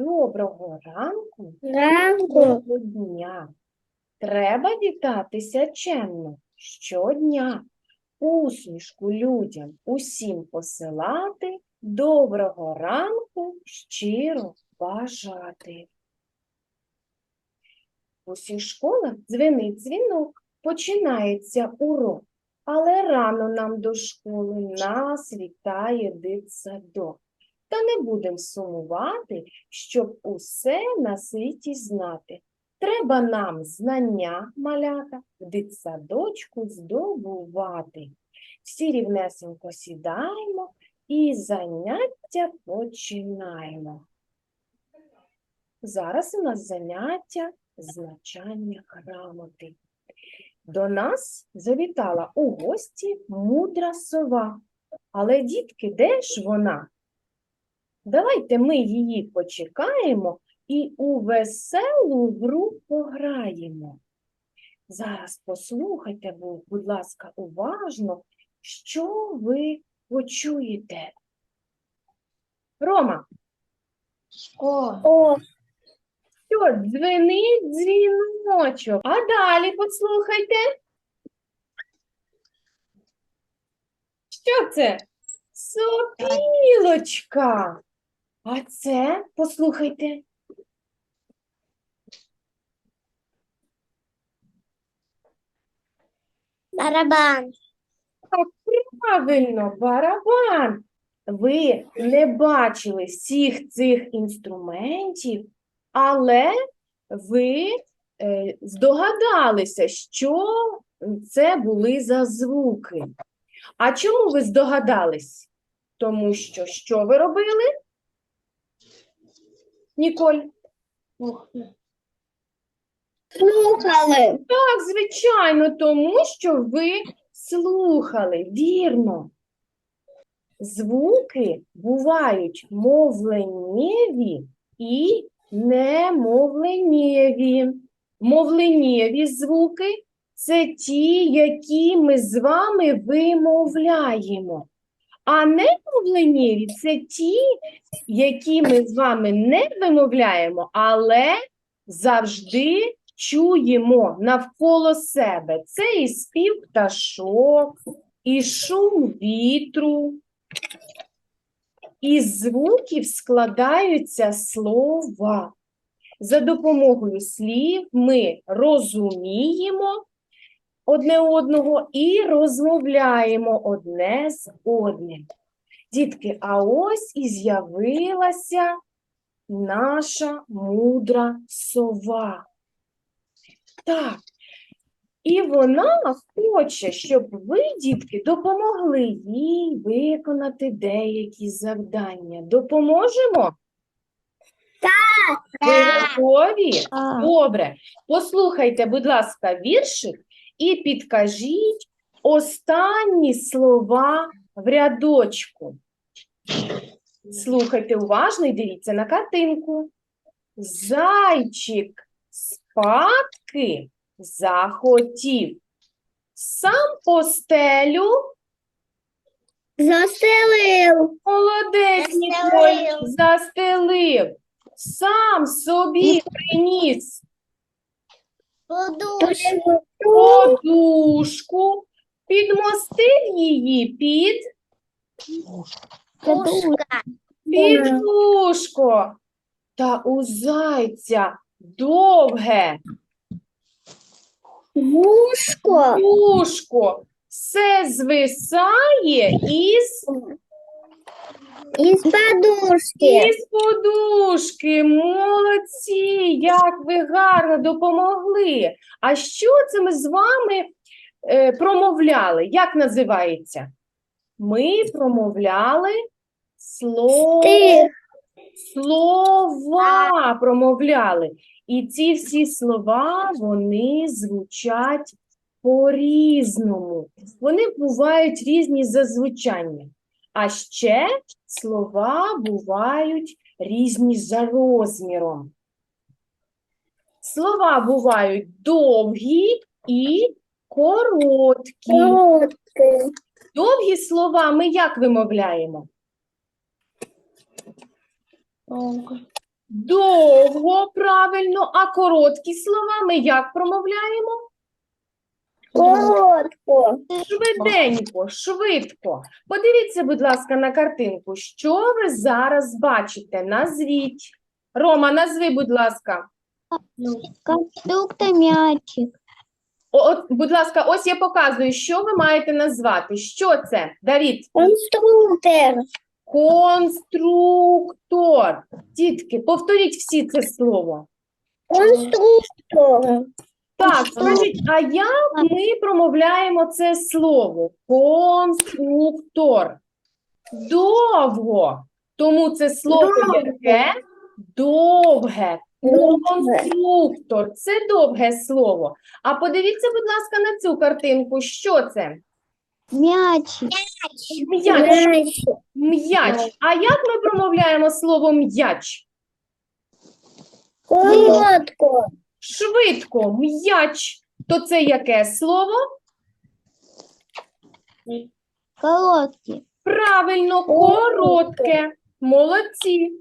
Доброго ранку, Ранку. доброго дня. Треба вітатися чемно щодня. Усмішку людям усім посилати, доброго ранку щиро бажати. В усіх школах дзвенить дзвінок, починається урок, але рано нам до школи нас вітає дитсадок. Та не будем сумувати, щоб усе на світі знати. Треба нам знання малята в дитсадочку здобувати. Всі рівнесенько сідаємо і заняття починаємо. Зараз у нас заняття з навчання грамоти. До нас завітала у гості мудра сова. Але, дітки, де ж вона? Давайте ми її почекаємо і у веселу гру пограємо. Зараз послухайте, будь ласка, уважно, що ви почуєте. Рома, О. О. що дзвенить дзвіночок. А далі послухайте. Що це? Сопілочка. А це, послухайте. Барабан. Правильно, барабан. Ви не бачили всіх цих інструментів, але ви е, здогадалися, що це були за звуки. А чому ви здогадались? Тому що що ви робили? Ніколь? Слухали. Так, звичайно, тому що ви слухали, вірно. Звуки бувають мовленнєві і немовленєві. Мовленєві звуки це ті, які ми з вами вимовляємо. А немовленєві це ті, які ми з вами не вимовляємо, але завжди чуємо навколо себе. Це і спів пташок, і шум вітру. Із звуків складаються слова. За допомогою слів ми розуміємо одне одного і розмовляємо одне з одним. Дітки, а ось і з'явилася наша мудра сова. Так. І вона хоче, щоб ви, дітки, допомогли їй виконати деякі завдання. Допоможемо? Ви готові? Добре. Послухайте, будь ласка, віршик і підкажіть останні слова в рядочку. Слухайте уважно і дивіться на картинку. Зайчик спадки захотів. Сам постелю Застелив. молодець Ніколь застелив. Сам собі приніс Подушку. подушку, підмостив її під, Подушка. під лужко. Та у зайця довге Вушко. вушко все звисає із, Із подушки. із подушки. Молодці, як ви гарно допомогли. А що це ми з вами е, промовляли? Як називається? Ми промовляли слово. Слова промовляли. І ці всі слова, вони звучать по-різному. Вони бувають різні за звучанням. А ще слова бувають різні за розміром. Слова бувають довгі і короткі. Короткий. Довгі слова ми як вимовляємо? Довго, правильно, а короткі слова ми як промовляємо? Коротко. Швиденько, швидко. Подивіться, будь ласка, на картинку. Що ви зараз бачите? Назвіть. Рома, назви, будь ласка. Конструктор м'ячик. От, будь ласка, ось я показую, що ви маєте назвати. Що це, Давід? Конструктор. Конструктор. Дітки, повторіть всі це слово. Конструктор. Так, скажіть, а як ми промовляємо це слово? Конструктор. Довго. Тому це слово яке? Довге. Конструктор. Це довге слово. А подивіться, будь ласка, на цю картинку. Що це? М'ячик. М'яч. М'ячик. М'яч. А як ми промовляємо слово м'яч? Коротко. Швидко, м'яч. То це яке слово? Короткий. Правильно, коротке. Молодці.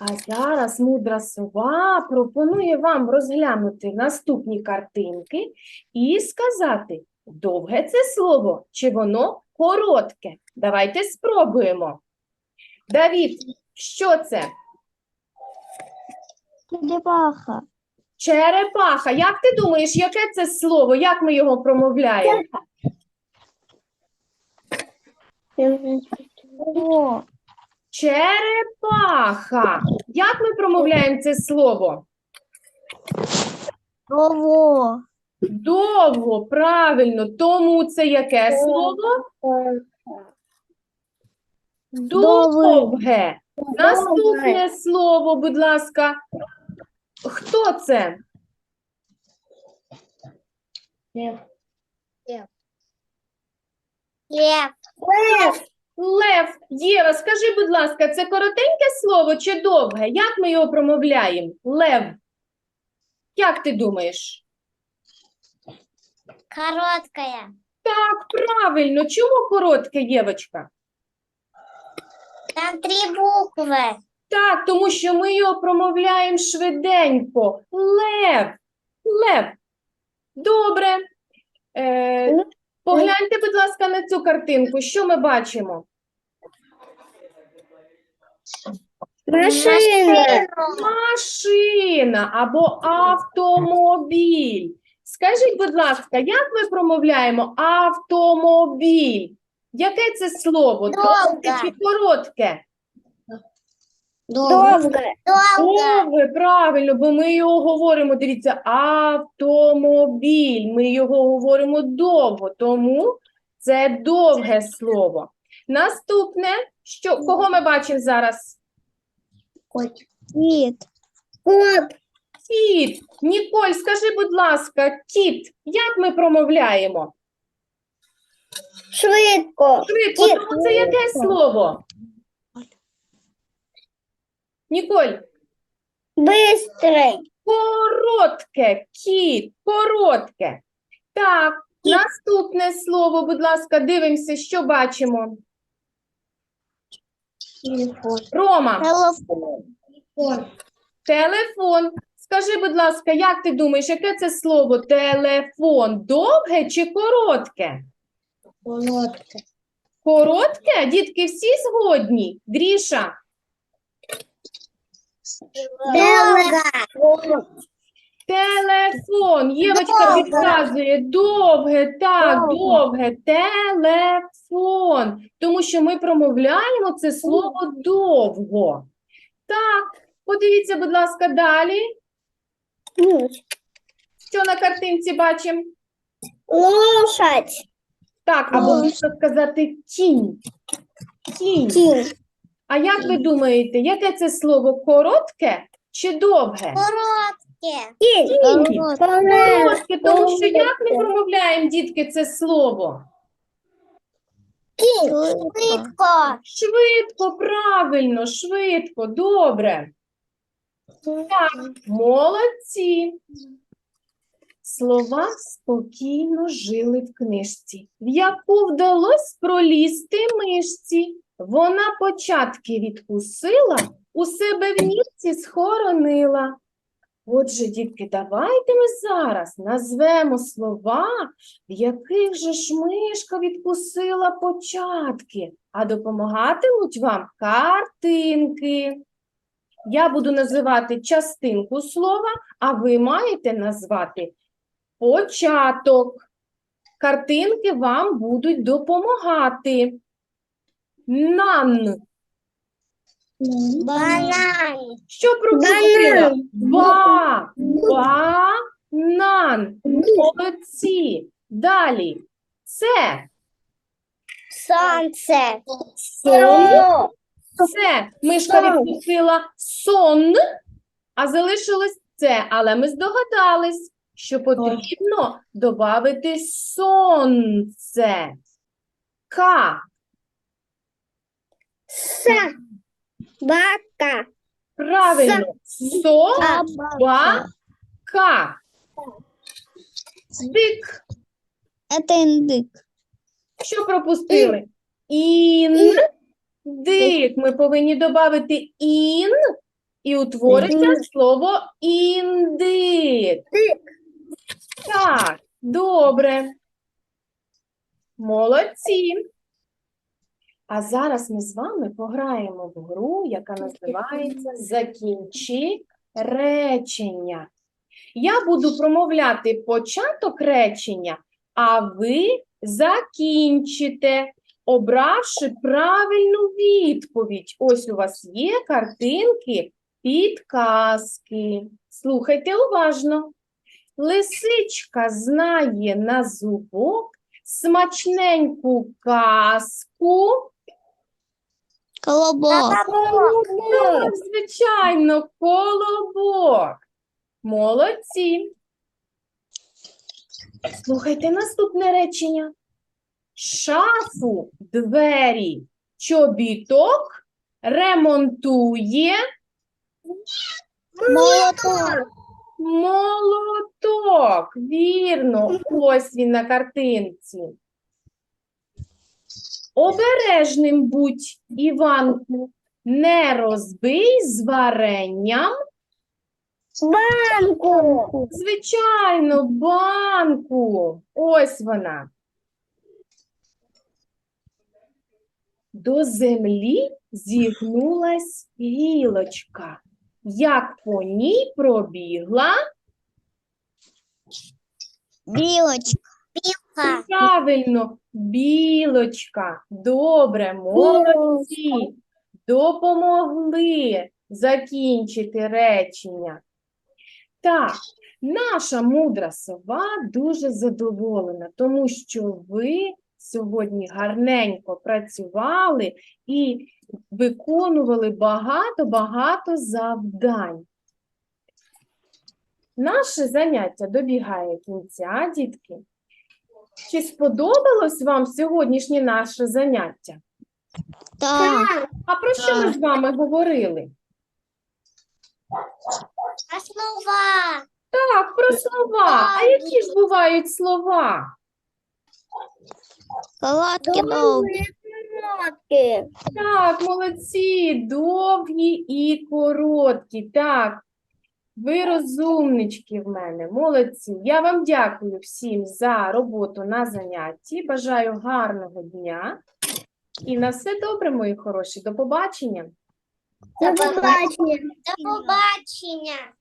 А зараз мудра сова пропонує вам розглянути наступні картинки і сказати, довге це слово чи воно коротке. Давайте спробуємо. Давід, що це? Черепаха. Черепаха. Як ти думаєш, яке це слово? Як ми його промовляємо? Черепаха. Як ми промовляємо це слово? Ого. Довго, правильно. Тому це яке слово? Довге. Наступне слово, будь ласка. Хто це? Лев. Лев. Лев. Єва, скажи, будь ласка, це коротеньке слово чи довге? Як ми його промовляємо? Лев. Як ти думаєш? Короткая. Так, правильно. Чому коротке, Євочка? Там три букви. Так, тому що ми його промовляємо швиденько. Лев. Лев. Добре. Е, погляньте, будь ласка, на цю картинку. Що ми бачимо? Машина. Машина або автомобіль. Скажіть, будь ласка, як ми промовляємо автомобіль? Яке це слово? Довге Довге. чи коротке? Довго. Довго. Довге, правильно, бо ми його говоримо, дивіться, автомобіль. Ми його говоримо довго, тому це довге слово. Наступне, що, кого ми бачимо зараз? Кіт. Кот. Кіт. Ніколь, скажи, будь ласка, кіт, як ми промовляємо? Швидко. Швидко, Кіт. тому це яке слово? Ніколь, Бистрий. коротке, кіт, коротке. Так, наступне слово, будь ласка, дивимося, що бачимо. Телефон. Рома, Телефон. телефон. Скажи, будь ласка, як ти думаєш, яке це слово телефон? Довге чи коротке? Коротке. Коротке? Дітки, всі згодні? Гріша, Довго. телефон. Євочка Довге. підказує. Довге, так, Довге. довге. Телефон. Тому що ми промовляємо це слово довго. Так, подивіться, будь ласка, далі. Що на картинці бачимо? Лошадь. Так, або можна сказати тінь. Тінь. Кінь. А як ви думаєте, яке це слово коротке чи довге? Коротке. Коротке, тому що як ми промовляємо, дітки, це слово? Швидко. Швидко, правильно, швидко, добре. Так, молодці. Слова спокійно жили в книжці, в яку вдалось пролізти мишці. Вона початки відкусила, у себе в нірці схоронила. Отже, дітки, давайте ми зараз назвемо слова, в яких же ж мишка відкусила початки, а допомагатимуть вам картинки. Я буду називати частинку слова, а ви маєте назвати початок. Картинки вам будуть допомагати. Нан. Банан. Що пропустила? Ба. Банан. Молодці. Далі. Це. Сонце. Сон. Це. Мишка відпустила сон, а залишилось це. Але ми здогадались, що потрібно додати сонце. Ка. Собака. Правильно. Собака. Дик. Это индык. Що пропустили? Ін. Дик. Ми повинні додати ін, і утвориться слово індик. Так, добре. Молодці. А зараз ми з вами пограємо в гру, яка називається Закінчи речення. Я буду промовляти початок речення, а ви закінчите, обравши правильну відповідь. Ось у вас є картинки, підказки. Слухайте уважно. Лисичка знає на зубок смачненьку казку. Колобок. Так, звичайно, колобок. Молодці. Слухайте наступне речення. Шафу, двері, чобіток ремонтує Молоток. молоток. Вірно, ось він на картинці. Обережним будь, Іванку, не розбий з варенням Банку. Звичайно, банку. Ось вона. До землі зігнулась гілочка. Як по ній пробігла, Білочка. Білка. правильно, білочка. Добре, молодці. Допомогли закінчити речення. Так, наша мудра сова дуже задоволена, тому що ви сьогодні гарненько працювали і виконували багато-багато завдань. Наше заняття добігає кінця, дітки. Чи сподобалось вам сьогоднішнє наше заняття? Так. А про що ми з вами говорили? Основа. Так, про слова. А які ж бувають слова? Колодки довгі. Так, молодці, довгі і короткі. Так, ви розумнички в мене, молодці. Я вам дякую всім за роботу на занятті. Бажаю гарного дня. І на все добре, мої хороші. До побачення. До побачення. До побачення.